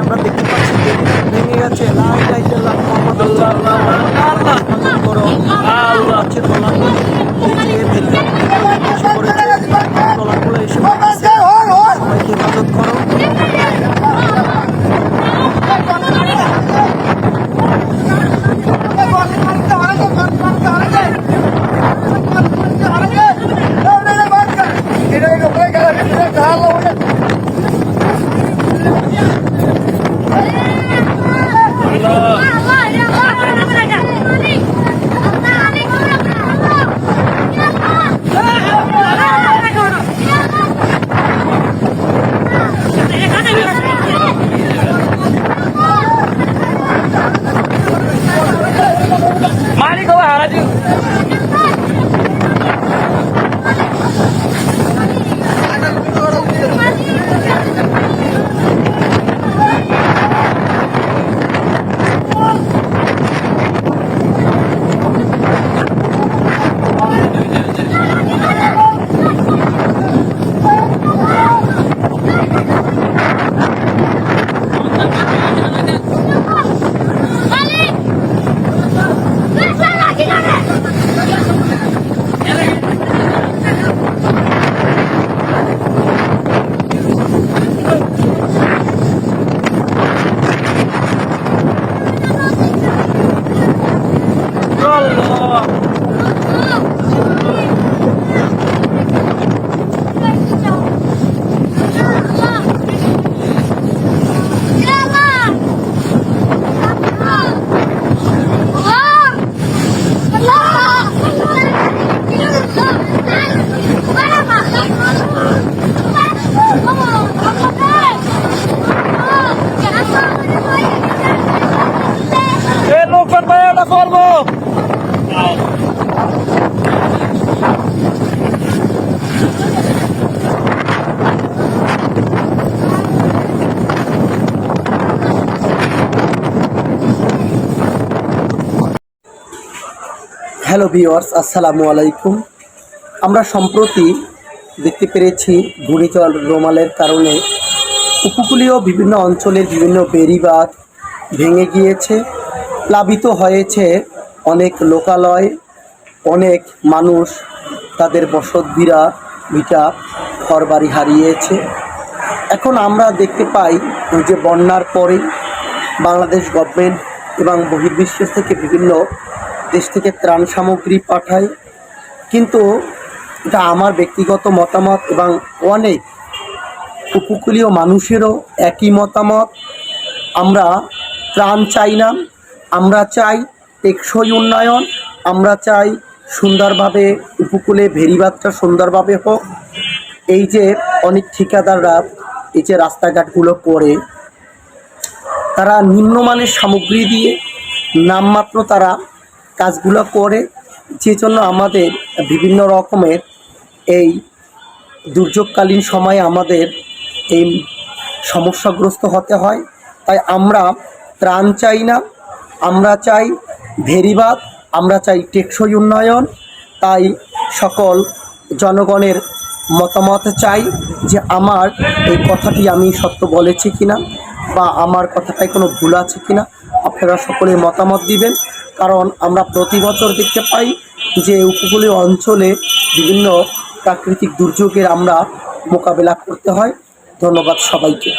আমরা দেখতে পাচ্ছি ভেঙে গেছে লাই লাই লাল্লাহ মোহাম্মদ আল্লাহ হেফাজত করো আল্লাহ আছে হ্যালো ভিওয়ার্স আসসালামু আলাইকুম। আমরা সম্প্রতি দেখতে পেরেছি ঘূর্ণিঝড় রোমালের কারণে উপকূলীয় বিভিন্ন অঞ্চলের বিভিন্ন বেড়িবাঁধ ভেঙে গিয়েছে, প্লাবিত হয়েছে অনেক লোকালয়, অনেক মানুষ তাদের বসতভিরা ভিটা, ঘরবাড়ি হারিয়েছে। এখন আমরা দেখতে পাই যে বন্যার পরেই বাংলাদেশ গভর্নমেন্ট এবং বহির্বিশ্ব থেকে বিভিন্ন দেশ থেকে ত্রাণ সামগ্রী পাঠায় কিন্তু এটা আমার ব্যক্তিগত মতামত এবং অনেক উপকূলীয় মানুষেরও একই মতামত, আমরা ত্রাণ চাই না, আমরা চাই টেকসই উন্নয়ন, আমরা চাই সুন্দরভাবে উপকূলে ভেরিবাদটা সুন্দরভাবে হোক। এই যে অনেক ঠিকাদাররা এই যে রাস্তাঘাটগুলো করে, তারা নিম্নমানের সামগ্রী দিয়ে নামমাত্র তারা কাজগুলো করে, যে জন্য আমাদের বিভিন্ন রকমের এই দুর্যোগকালীন সময়ে আমাদের এই সমস্যাগ্রস্ত হতে হয়। তাই আমরা ত্রাণ চাই না, আমরা চাই ভেরিবাদ, আমরা চাই টেকসই উন্নয়ন। তাই সকল জনগণের মতামত চাই যে আমার এই কথাটি আমি সত্য বলেছি কিনা, বা আমার কথাটায় কোনো ভুল আছে কিনা। আপনারা সকলে মতামত দিবেন। কারণ আমরা প্রতি বছর দেখতে পাই যে উপকূলীয় অঞ্চলে বিভিন্ন প্রাকৃতিক দুর্যোগের আমরা মোকাবেলা করতে হয়। ধন্যবাদ সবাইকে।